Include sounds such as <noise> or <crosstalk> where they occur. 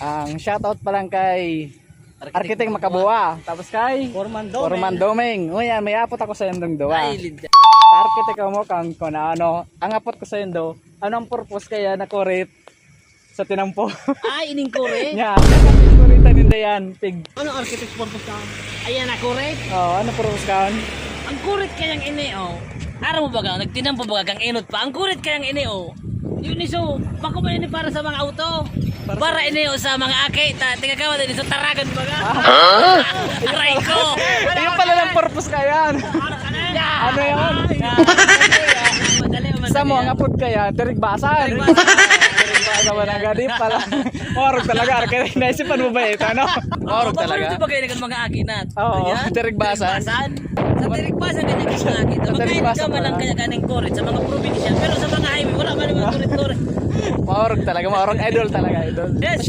Ang shoutout pa lang kay Arkitek Makabuwa. Tapos kay Foreman Dome. Foreman Doming. O yan, may apot ako sa indong linda. Sa arkitek mo kang kung ano, ang apot ko sa indo, anong purpose kaya na kurit sa tinampo? <laughs> Ay, ining kore. Nya, kuritan ninda yan, pig. Ano architect purpose ka? Ayan na, correct. Oh, ano purpose kan? Ang kurit kayang ini, oh. Araw mo ba ka? Nagtinam pa ba ka kang inot pa? Ang kurit kayang ini, oh. Yun iso, bako ba ini para sa mga auto? Para, ini, sa mga aki. Ta, tingnan ka ba din sa taragan ba ka? Aray ko! Yung pala lang purpose kaya. Ano yun? Sa mo, ang apot kaya, dirigbasan. Dirigbasan mo na gadi pala. Morog talaga, arkitek. Naisipan mo ba ito, ano? Morog talaga. Paano ba kayo naging mga aki na? Oo, dirigbasan. dirigbasan. Sa dirigbasan kanya kasi mga aki. Sa Magkain ka man lang pala. kanya kaning kurit sa mga probinsya. Pero sa mga highway, wala man naman kurit-kurit. <laughs> Morog talaga, morog idol talaga, idol. Yes.